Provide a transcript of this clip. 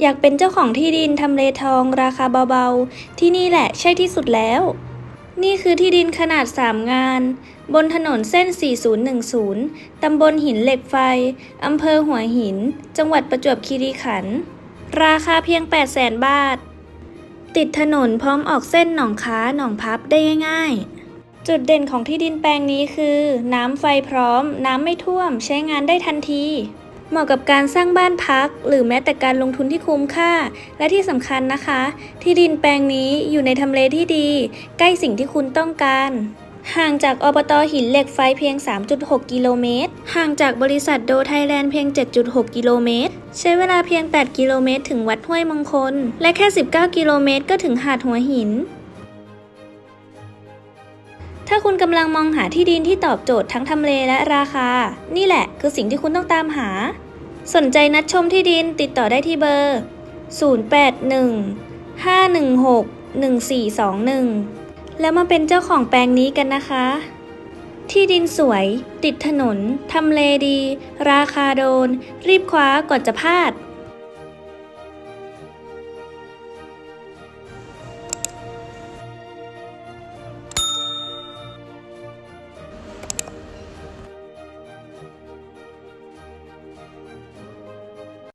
อยากเป็นเจ้าของที่ดินทำเลทอง ราคาเบาๆ ที่นี่แหละใช่ที่สุดแล้ว นี่คือที่ดินขนาด 3 งาน บนถนนเส้น 4010 ตำบลหินเหล็กไฟ อำเภอหัวหิน จังหวัดประจวบคีรีขันธ์ ราคาเพียง 800,000บาท ติดถนนพร้อมออกเส้นหนองค้าหนองพับได้ง่ายๆ จุดเด่นของที่ดินแปลงนี้คือ น้ำไฟพร้อม น้ำไม่ท่วม ใช้งานได้ทันที เหมาะกับการสร้างบ้านพัก หรือแม้แต่การลงทุนที่คุ้มค่า และที่สำคัญนะคะ ที่ดินแปลงนี้อยู่ในทำเลที่ดี ใกล้สิ่งที่คุณต้องการห่างจากอบตหินเหล็กไฟเพียง 3.6 กิโลเมตร ห่างจากบริษัทโดไทยแลนด์เพียง 7.6 กิโลเมตร ใช้เวลาเพียง 8 กิโลเมตร ถึงวัดห้วยมงคล และแค่ 19 กิโลเมตร ก็ถึงหาดหัวหิน ถ้าคุณกำลังมองหาที่ดินที่ตอบโจทย์ทั้งทำเลและราคา นี่แหละคือสิ่งที่คุณต้องตามหา สนใจนัดชมที่ดินติดต่อได้ที่เบอร์ 081 516 1421 แล้วมาเป็นเจ้าของแปลงนี้กันนะคะ ที่ดินสวย ติดถนน ทำเลดี ราคาโดน รีบคว้าก่อนจะพลาด